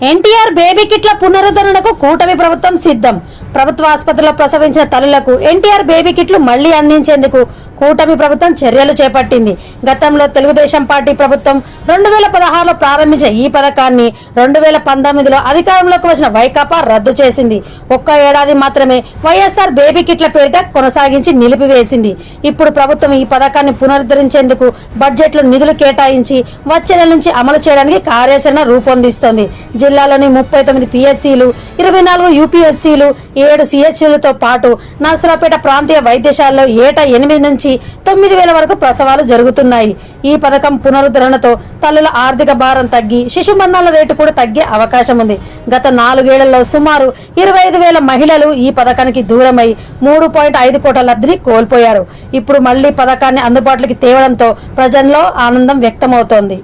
NTR baby కిట్ల పునరుద్ధరణకు కూటమి ప్రభుత్వం సిద్ధం. ప్రభుత్వ ఆసుపత్రిలో ప్రసవించిన తల్లులకు ఎన్టీఆర్ బేబీ కిట్లు మళ్ళీ అందించేందుకు కూటమి ప్రభుత్వం చర్యలు చేపట్టింది. గతంలో తెలుగుదేశం పార్టీ ప్రభుత్వం రెండు వేల పదహారులో ప్రారంభించిన ఈ పథకాన్ని రెండు వేల పంతొమ్మిదిలో అధికారంలోకి వచ్చిన వైకాపా రద్దు చేసింది. ఒక్క ఏడాది మాత్రమే వైఎస్ఆర్ బేబీ కిట్ల పేరిట కొనసాగించి నిలిపివేసింది. ఇప్పుడు ప్రభుత్వం ఈ పథకాన్ని పునరుద్ధరించేందుకు బడ్జెట్లో నిధులు కేటాయించి వచ్చే నెల నుంచి అమలు చేయడానికి కార్యాచరణ రూపొందిస్తోంది. జిల్లాలోని ముప్పై తొమ్మిది పిహెచ్సిలు ఇరవై నాలుగు యూపీఎస్సీలు ఏడు సిహెచ్సిలతో పాటు నర్సరావుపేట ప్రాంతీయ వైద్యశాలలో ఏటా ఎనిమిది నుంచి నుంచి తొమ్మిది వేల వరకు ప్రసవాలు జరుగుతున్నాయి. ఈ పథకం పునరుద్ధరణతో తల్లుల ఆర్థిక భారం తగ్గి శిశు మరణాల రేటు కూడా తగ్గే అవకాశం ఉంది. గత నాలుగేళ్ళలో సుమారు ఇరవై ఐదు వేల మహిళలు ఈ పథకానికి దూరమై మూడు పాయింట్ ఐదు కోట్ల లబ్ధిని కోల్పోయారు. ఇప్పుడు మళ్ళీ పథకాన్ని అందుబాటులోకి తేవడంతో ప్రజల్లో ఆనందం వ్యక్తమవుతోంది.